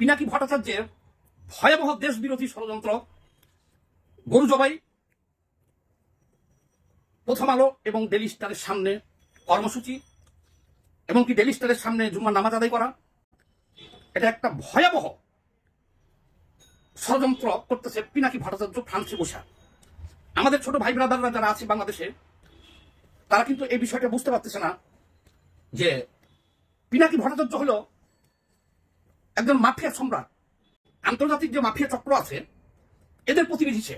পিনাকি ভট্টাচার্যের ভয়াবহ দেশ বিরোধী ষড়যন্ত্র। গরু জবাই প্রথম আলো এবং ডেলি স্টারের সামনে কর্মসূচি এবং কি ডেলি স্টারের সামনে জুম্মার নামাজ আদায় করা। এটা একটা ভয়াবহ ষড়যন্ত্র করতেছে পিনাকি ভট্টাচার্য ফ্রান্সে বসা। আমাদের ছোট ভাই ব্রাদাররা যারা আছে বাংলাদেশে, তারা কিন্তু এই বিষয়টা বুঝতে পারতেছে না যে পিনাকি ভট্টাচার্য হলো একজন মাফিয়া সম্রাট, আন্তর্জাতিক যে মাফিয়া চক্র আছে, এদের প্রতিনিধি সে।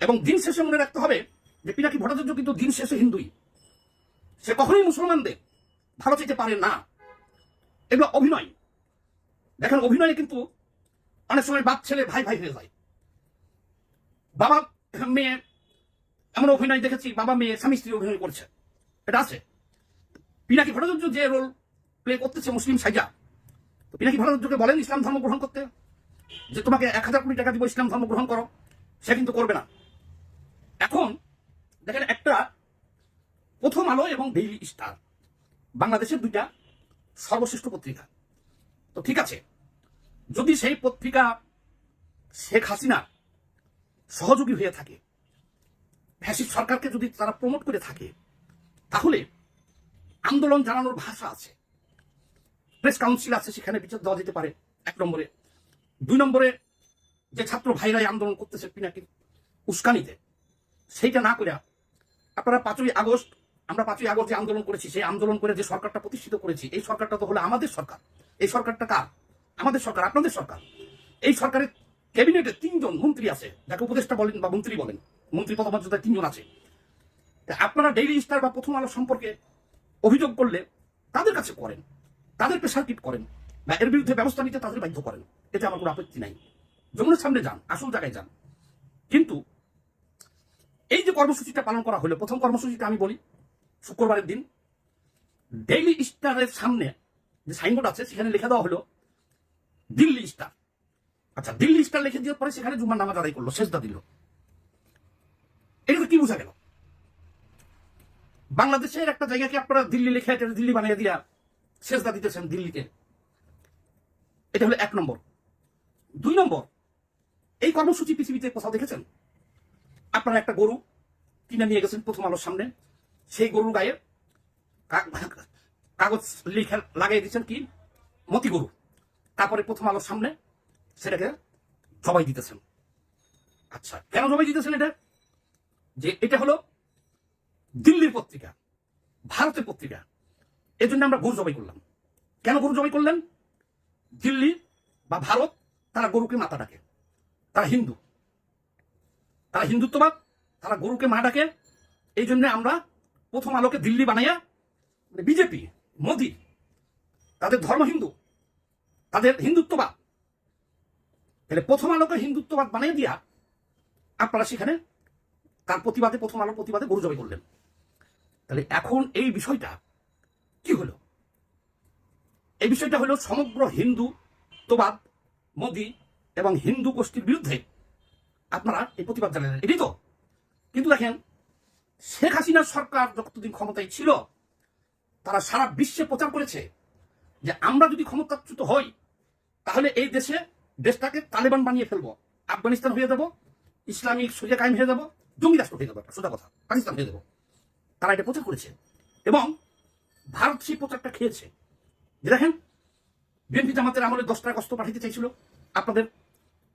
এবং দিন শেষে মনে রাখতে হবে যে পিনাকি ভট্টাচার্য কিন্তু দিন শেষে হিন্দুই। সে কখনোই মুসলমানদের ভালো চাইতে পারে না। এগুলো অভিনয়। দেখেন, অভিনয়ে কিন্তু অনেক সময় বাপ, ছেলে ভাই ভাই হয়ে যায়। বাবা মেয়ে, এমন অভিনয় দেখেছি, বাবা মেয়ে, স্বামী, স্ত্রী অভিনয় করছে। এটা আছে। পিনাকি ভট্টাচার্য যে রোল প্লে করতেছে মুসলিম সাইজা তো পিনাকি ভট্টাচার্যকে বলেন ইসলাম ধর্ম গ্রহণ করতে, যে তোমাকে এক হাজার কোটি টাকা দিব, ইসলাম ধর্ম গ্রহণ করো, সে কিন্তু করবে না। এখন দেখেন একটা প্রথম আলো এবং ডেইলি স্টার বাংলাদেশের দুইটা সর্বশ্রেষ্ঠ পত্রিকা। তো ঠিক আছে, যদি সেই পত্রিকা শেখ হাসিনা সহযোগী হয়ে থাকে, ফ্যাসিস্ট সরকারকে যদি তারা প্রমোট করে থাকে, তাহলে আন্দোলন জানানোর ভাষা আছে। প্রেস কাউন্সিল আছে, সেখানে বিচার দেওয়া যেতে পারে, এক নম্বরে। দুই নম্বরে, যে ছাত্র ভাইরাই আন্দোলন করতেছে পিনাকি উস্কানিতে, সেইটা না করে আপনারা পাঁচই আগস্ট, আমরা পাঁচই আগস্ট যে আন্দোলন করেছি, সেই আন্দোলন করে যে সরকারটা প্রতিষ্ঠিত করেছি, এই সরকারটা তো হলো আমাদের সরকার। এই সরকারটা কার? আমাদের সরকার, আপনাদের সরকার। এই সরকারের ক্যাবিনেটে তিনজন মন্ত্রী আছে, যাকে উপদেষ্টা বলেন বা মন্ত্রী বলেন, মন্ত্রী পদমর্যাদায় তিনজন আছে। আপনারা ডেইলি স্টার বা প্রথম আলো সম্পর্কে অভিযোগ করলে তাদের কাছে করেন। তাদের প্রেশার কিট করেন বা এর বিরুদ্ধে ব্যবস্থা নিতে তাদের বাধ্য করেন, এতে আমার কোনো আপত্তি নাই। যমুনের সামনে যান, আসল জায়গায় যান। কিন্তু এই যে কর্মসূচিটা পালন করা হলো, প্রথম কর্মসূচিটা আমি বলি, শুক্রবারের দিন ডেইলি স্টারের সামনে যে সাইনবোর্ড আছে, সেখানে লেখা দেওয়া হলো, দিল্লি স্টার আচ্ছা দিল্লি স্টার লিখে দেওয়ার পরে সেখানে জুম্মার নামাজ আদায় করল শেষদা দিল। এটা কি বোঝা গেল? বাংলাদেশের একটা জায়গাকে আপনারা দিল্লি লিখে দিল্লি বানিয়ে দিয়া শেষদা দিতেছেন দিল্লিকে এটা হলো এক নম্বর। দুই নম্বর, এই কর্মসূচি পৃথিবীতে কোথাও দেখেছেন? আপনারা একটা গরু কিনে নিয়ে গেছেন প্রথম আলোর সামনে। সেই গরুর গায়ে কাগজ লিখে লাগিয়ে দিচ্ছেন কি? মতি গরু। তারপরে প্রথম আলোর সামনে সেটাকে জবাই দিতেছেন। আচ্ছা কেন জবাই দিতেছেন এটা? যে এটা হলো দিল্লির পত্রিকা, ভারতের পত্রিকা। এই জন্য আমরা গরু জবাই করলাম। কেন গরু জবাই করলেন? দিল্লি বা ভারত, তারা গরুকে মাথা ডাকে। তারা হিন্দু। তারা হিন্দুত্ববাদ, তারা গরুকে মা ডাকে। এই জন্য আমরা প্রথম আলোকে দিল্লি বানাইয়া বিজেপি, মোদি, তাদের ধর্ম হিন্দু, তাদের হিন্দুত্ববাদ। তাহলে প্রথম আলোকে হিন্দুত্ববাদ বানিয়ে দিয়া আপনারা সেখানে তার প্রতিবাদে, প্রথম আলোর প্রতিবাদে গরু জবাই করলেন। তাহলে এখন এই বিষয়টা কি হলো? এই বিষয়টা হলো সমগ্র হিন্দুত্ববাদ মোদি এবং হিন্দু গোষ্ঠীর বিরুদ্ধে আপনারা এই প্রতিবাদ জানালেন। এটাই তো। কিন্তু দেখেন, শেখ হাসিনার সরকার যতদিন ক্ষমতায় ছিল, তারা সারা বিশ্বে প্রচার করেছে যে আমরা যদি ক্ষমতাচ্যুত হই, তাহলে এই দেশে দেশটাকে তালেবান বানিয়ে ফেলব। আফগানিস্তান হয়ে যাব, ইসলামিক সরিয়া কায়েম হয়ে যাব, জঙ্গি রাষ্ট্র হয়ে যাব সোজা কথা, পাকিস্তান হয়ে যাব। তারা এটা প্রচার করেছে। এবং ভারত সেই প্রচারটা খেয়েছে। দেখেন, বিএনপি জামাতের আমলে দশ টাকা কষ্ট পাঠাতে চাইছিল আপনাদের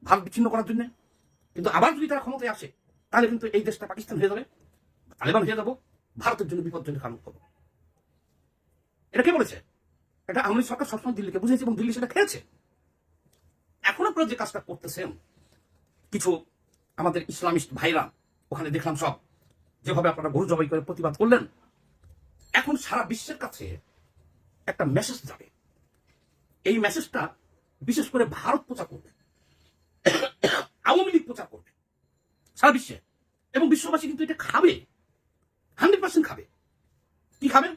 ভারত বিচ্ছিন্ন করার জন্য। কিন্তু আবার যদি তারা ক্ষমতায় আসে, তাহলে কিন্তু এই দেশটা পাকিস্তান হয়ে যাবে। তালেবান হয়ে যাব, ভারতের জন্য বিপজ্জনক কারণ হবে এটা কে বলেছে? এটা আওয়ামী সরকার সবসময় দিল্লিকে বুঝেছে এবং দিল্লি সেটা খেয়েছে। এখন আপনারা যে কাজটা করতেছেন, কিছু আমাদের ইসলামিস্ট ভাইরা, ওখানে দেখলাম সব। যেভাবে আপনারা গরু জবাই করে প্রতিবাদ করলেন এখন সারা বিশ্বের কাছে একটা মেসেজ যাবে। এই মেসেজটা বিশেষ করে ভারত প্রচার করবে। আওয়ামী লীগ প্রচার করবে। সারা বিশ্বে। এবং বিশ্ববাসী কিন্তু এটা খাবে। হান্ড্রেড পার্সেন্ট খাবে। কি খাবে?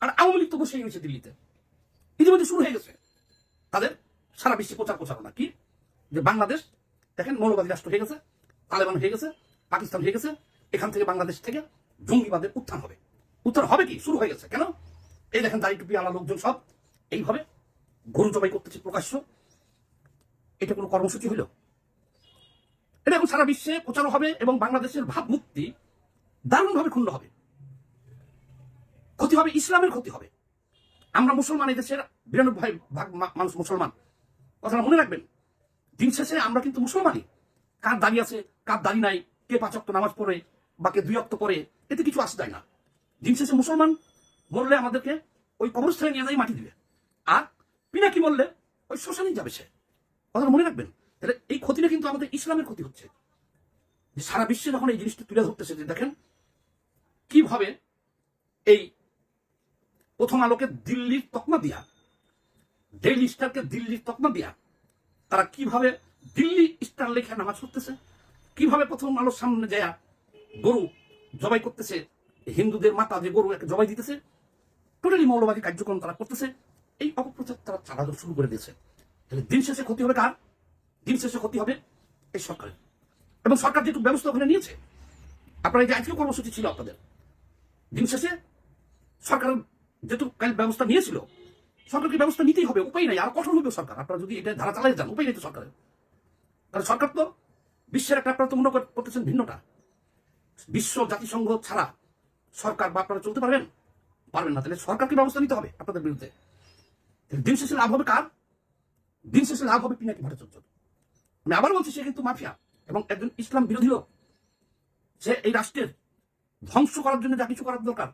আর আওয়ামী লীগ তো বসেই রয়েছে দিল্লিতে। ইতিমধ্যে শুরু হয়ে গেছে। তাদের সারা বিশ্বে প্রচার প্রচারণা। কি? যে বাংলাদেশ, দেখেন, মৌলবাদী রাষ্ট্র হয়ে গেছে, তালেবান হয়ে গেছে, পাকিস্তান হয়ে গেছে, এখান থেকে বাংলাদেশ থেকে জঙ্গিবাদের উত্থান হবে। উত্থান হবে কি? শুরু হয়ে গেছে। কেন? এই দেখেন দাড়ি টুপি, আলা লোকজন সব এইভাবে গরু জবাই করতেছে প্রকাশ্য। এটা কোনো কর্মসূচি হলো এটা এখন সারা বিশ্বে প্রচার হবে এবং বাংলাদেশের ভাবমূর্তি দারুণভাবে ক্ষুণ্ণ হবে। ক্ষতি হবে, ইসলামের ক্ষতি হবে। আমরা মুসলমান, এই দেশের বিরানব্বই ভাগ মানুষ মুসলমান। কথাটা মনে রাখবেন, দিন শেষে আমরা কিন্তু মুসলমানই। কার দাড়ি আছে, কার দাড়ি নাই, কে পাঁচ অক্ত নামাজ পড়ে বা কে দুই অক্ত পড়ে, এতে কিছু আসে যায় না। দিন শেষে মুসলমান মরলে আমাদেরকে ওই কবরস্থানে নিয়ে যাই, মাটি দিবে। আর পিনাকি বললে ওই শ্মশানেই যাবে সে। কথাটা মনে রাখবেন? তাহলে এই ক্ষতিটা কিন্তু আমাদের ইসলামের ক্ষতি হচ্ছে। সারা বিশ্বে যখন এই জিনিসটা তুলে ধরতেছে, যে দেখেন কীভাবে এই প্রথম আলোকে দিল্লির তকমা দিয়া, ডেইলি স্টারকে দিল্লির তকমা দিয়া, তারা কীভাবে দিল্লি স্টার লেখা নামাজ পড়তেছে, কীভাবে প্রথম আলোর সামনে যায় গরু জবাই করতেছে হিন্দুদের মাতা যে গরু জবাই দিতেছে, টোটালি মৌলবাদী কার্যক্রম তারা করতেছে, এই অপপ্রচার তারা চালানো শুরু করে দিয়েছে। তাহলে দিন শেষে ক্ষতি হবে কার? দিন শেষে ক্ষতি হবে এই সরকারের। এবং সরকার যেটুকু ব্যবস্থা ওখানে নিয়েছে, আপনারা এই যে আজকে কর্মসূচি ছিল আপনাদের, দিন শেষে সরকার যেহেতু কাল ব্যবস্থা নিয়েছিল, সরকারকে ব্যবস্থা নিতেই হবে, উপায় নাই, আর কঠোর হবে সরকার। আপনারা যদি এটা ধারা চালাই যান উপায় নেই তো সরকারের। তাহলে সরকার তো বিশ্বের একটা আপনারা তো মনে করতেছেন ভিন্নটা বিশ্ব জাতিসংঘ ছাড়া সরকার বা আপনারা চলতে পারবেন? পারবেন না। তাহলে সরকারকে ব্যবস্থা নিতে হবে আপনাদের বিরুদ্ধে। দিন শেষে লাভ হবে কার? দিন শেষে লাভ হবে পিনাকি ভট্টাচার্য। আমি আবার বলছি, সে কিন্তু মাফিয়া এবং একজন ইসলাম বিরোধী লোক। সে এই রাষ্ট্রের ধ্বংস করার জন্য যা কিছু করার দরকার,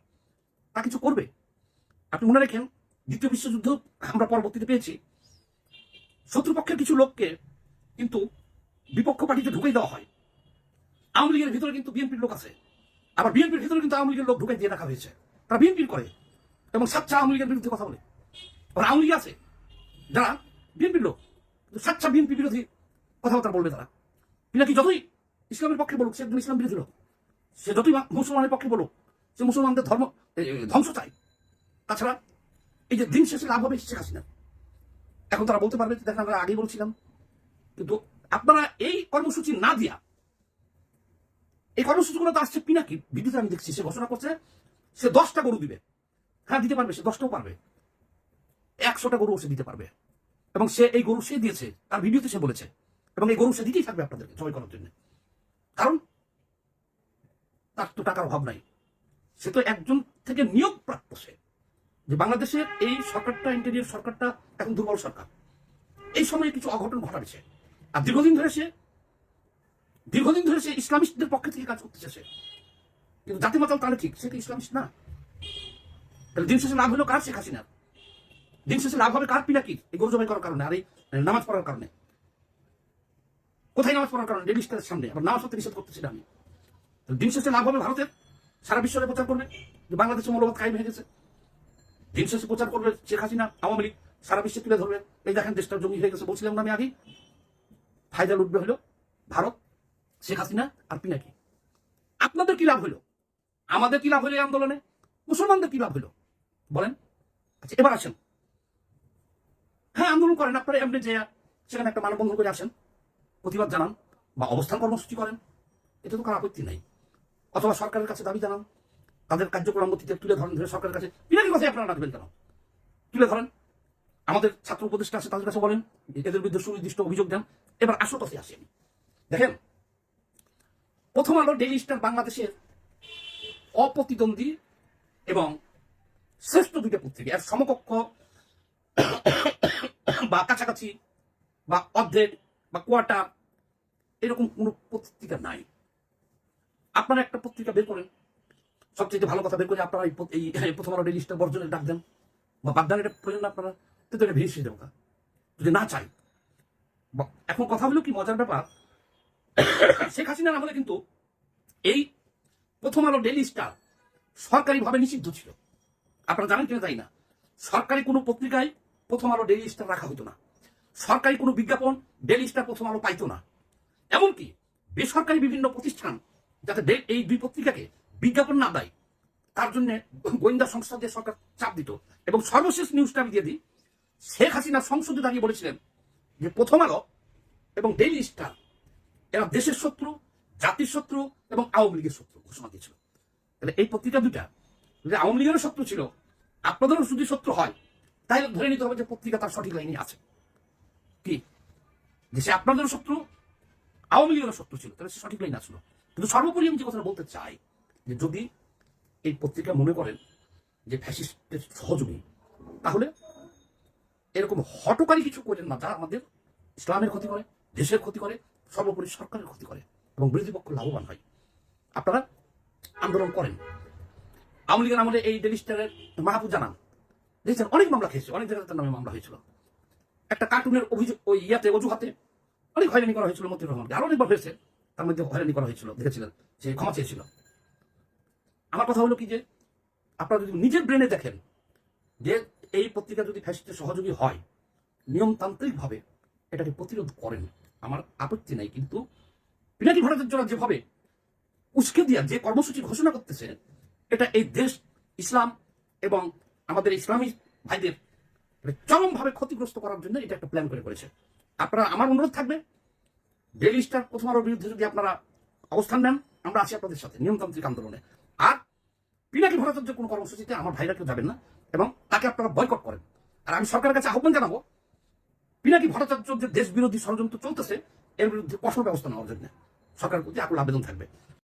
তা কিছু করবে। আপনি মনে রাখেন, দ্বিতীয় বিশ্বযুদ্ধ আমরা পরবর্তীতে পেয়েছি। শত্রুপক্ষের কিছু লোককে কিন্তু বিপক্ষ পার্টিতে ঢুকে দেওয়া হয়। আওয়ামী লীগের ভিতরে কিন্তু বিএনপির লোক আছে। আবার বিএনপির ভিতরে কিন্তু আওয়ামী লীগের লোক ঢুকে দিয়ে রাখা হয়েছে। তারা বিএনপির করে এবং সাচ্চা আওয়ামী লীগের বিরুদ্ধে কথা বলে। আবার আওয়ামী লীগ আছে। যারা বিএনপির লোক সাচ্চা বিএনপি বিরোধী কথাবার্তা বলবে তারা। পিনাকি যতই ইসলামের পক্ষে বলুক, সে ইসলাম বিরোধী লোক। সে যতই মুসলমানের পক্ষে বলুক, সে মুসলমানদের ধর্ম ধ্বংস চায়। তাছাড়া এই যে দিন শেষে লাভ হবে শেখ হাসিনা। এখন তারা বলতে পারবে, দেখেন আমরা আগেই বলছিলাম। কিন্তু আপনারা এই কর্মসূচি না দিয়া এই কর্মসূচিগুলো তো আসছে পিনাকি ভিডিওতে আমি দেখছি, সে ঘোষণা করছে, সে দশটা গরু দিবে। হ্যাঁ দিতে পারবে, সে দশটাও পারবে। একশোটা গরু সে দিতে পারবে। এবং সে, এই গরু সে দিয়েছে, তার ভিডিওতে সে বলেছে। এবং এই গরু সে দিতেই থাকবে আপনাদেরকে জয় করার জন্য। কারণ তার তো টাকার অভাব নাই। সে তো একজন থেকে নিয়োগ প্রাপ্ত সে। যে বাংলাদেশের এই সরকারটা, ইন্টেরিয়র সরকারটা এখন দুর্বল সরকার। এই সময়ে কিছু অঘটন ঘটাবে সে। আর দীর্ঘদিন ধরে সে দীর্ঘদিন ধরে সে ইসলামিস্টদের পক্ষে থেকে কাজ করতেছে সে কিন্তু জাতি মাতাল তাহলে ঠিক, সে তো ইসলামিস্ট না? তাহলে দিন শেষে লাভ হলো কার শেখ হাসিনার? দিন শেষে লাভ হবে কার পিনাকির? এই গরু জবাই করার কারণে, আর এই নামাজ পড়ার কারণে। কোথায় নামাজ পড়ার কারণে? ডেলি স্টারের সামনে, আবার নামাজ পড়তে নিষেধ করতেছি আমি। দিন শেষে লাভ হবে ভারতের? সারা বিশ্বে প্রচার করবে, যে বাংলাদেশে মৌলবাদ কায়েম হয়ে গেছে। দিন শেষে প্রচার করবে শেখ হাসিনা, আওয়ামী লীগ, সারা বিশ্বে তুলে ধরবে। এই দেখেন দেশটা জমি হয়ে গেছে, বলছিলাম না আমি আগেই। ফায়দা লুটবে হলো ভারত। শেখ হাসিনা আর পিনাকি। আপনাদের কি লাভ হলো? আমাদের কি লাভ হলো এই আন্দোলনে? মুসলমানদের কি লাভ হলো? বলেন। আচ্ছা এবার আসেন। হ্যাঁ আন্দোলন করেন আপনারা, এমনি যে সেখানে একটা মানববন্ধন করে আসেন। প্রতিবাদ জানান বা অবস্থান কর্মসূচি করেন। এটা তো কার আপত্তি নাই। অথবা সরকারের কাছে দাবি জানান। তাদের কার্যক্রম গতিতে তুলে ধরেন ধরে সরকারের কাছে। পিনাকি কথাই আপনারা রাখবেন কেন? তুলে ধরেন। আমাদের ছাত্র উপদেষ্টা আছে, তাদের কাছে বলেন। এদের বিরুদ্ধে সুনির্দিষ্ট অভিযোগ দেন। এবার আসল কথায় আসি আমি দেখেন প্রথম আলো ডেইলি স্টার বাংলাদেশের অপ্রতিদ্বন্দ্বী এবং শ্রেষ্ঠ দুইটা পত্রিকা। এর সমকক্ষ বা কাছাকাছি বা অর্ধেক বা কোয়ার্টার এরকম কোনো পত্রিকা নাই। আপনারা একটা পত্রিকা বের করেন। সবচেয়ে ভালো কথা বের করে আপনারা এই প্রথম আলো ডেইলি স্টার বর্জনের ডাক দেন বা বাগদান এটা প্রয়োজন আপনারা, কিন্তু এটা ভেসে যদি না চাই। এখন কথা হলো কি, মজার ব্যাপার শেখ হাসিনার আমলে কিন্তু এই প্রথম আলো ডেইলি স্টার সরকারিভাবে নিষিদ্ধ ছিল। আপনারা জানেন কিনা তাই না। সরকারি কোনো পত্রিকায় প্রথম আলো ডেইলি স্টার রাখা হতো না। সরকারি কোনো বিজ্ঞাপন ডেইলি স্টার প্রথম আলো পাইতো না। এমনকি বেসরকারি বিভিন্ন প্রতিষ্ঠান যাতে এই দুই পত্রিকাকে বিজ্ঞাপন না দেয়, তার জন্য গোয়েন্দা সংস্থা দিয়ে সরকার চাপ দিত। এবং সর্বশেষ নিউজটা আমি দিয়ে দিই, শেখ হাসিনা সংসদে দাঁড়িয়ে বলেছিলেন যে প্রথম আলো এবং ডেইলি স্টার এরা দেশের শত্রু, জাতির শত্রু এবং আওয়ামী লীগের শত্রু ঘোষণা দিয়েছিল। তাহলে এই পত্রিকা দুটা যদি আওয়ামী লীগেরও শত্রু ছিল, আপনাদেরও যদি শত্রু হয়, তাহলে ধরে নিতে হবে যে পত্রিকা তার সঠিক লাইনে আছে। কি? যে সে আপনাদের শত্রু, আওয়ামী লীগের শত্রু ছিল, তাহলে সঠিক লাইন আসলো কিন্তু সর্বোপরি আমি যে কথাটা বলতে চাই, যে যদি এই পত্রিকা মনে করেন যে ফ্যাসিস্টের সহযোগী, তাহলে এরকম হটকারী কিছু করেন না যা আমাদের ইসলামের ক্ষতি করে, দেশের ক্ষতি করে সর্বোপরি সরকারের ক্ষতি করে এবং বিরোধী পক্ষ লাভবান হয়। আপনারা আন্দোলন করেন। আওয়ামী লীগের আমলে এই ডেলি স্টারের মাহবুব জানান। দেখছেন, অনেক মামলা খেয়েছে, অনেক জায়গায় তার নামে মামলা হয়েছিল। একটা কার্টুনের অভিযোগ, ওই ইয়াতে অজুহাতে অনেক হয়রানি করা হয়েছিল মতিউর রহমানকে। আরও অনেকবার হয়েছে, তার মধ্যে হয়রানি করা হয়েছিল, দেখেছিলেন সে ক্ষমা চেয়েছিল। আমার কথা হলো কি যে, আপনারা যদি নিজের ব্রেনে দেখেন যে এই পত্রিকা যদি ফ্যাসিস্টের সহযোগী হয়, নিয়মতান্ত্রিকভাবে এটাকে প্রতিরোধ করেন। আমার আপত্তি নাই, কিন্তু পিনাকি ভট্টাচার্য যেভাবে উস্কে দিয়া যে কর্মসূচি ঘোষণা করতেছে, এটা এই দেশ, ইসলাম এবং আমাদের ইসলামী ভাইদের এটা চরমভাবে ক্ষতিগ্রস্ত করার জন্য এটা একটা প্ল্যান করে করেছে। আপনারা আমার অনুরোধ থাকবে ডেলি স্টার প্রথম বিরুদ্ধে যদি আপনারা অবস্থান নেন, আমরা আছি আপনাদের সাথে নিয়মতান্ত্রিক আন্দোলনে। আর পিনাকি ভট্টাচার্য কোনো কর্মসূচিতে আমার ভাইরা কেউ যাবেন না এবং তাকে আপনারা বয়কট করেন। আর আমি সরকারের কাছে আহ্বান জানাব পিনাকি ভট্টাচার্য দেশ বিরোধী ষড়যন্ত্র চলতেছে, এর বিরুদ্ধে কঠোর ব্যবস্থা নেওয়ার জন্য সরকারের প্রতি আকুল আবেদন থাকবে।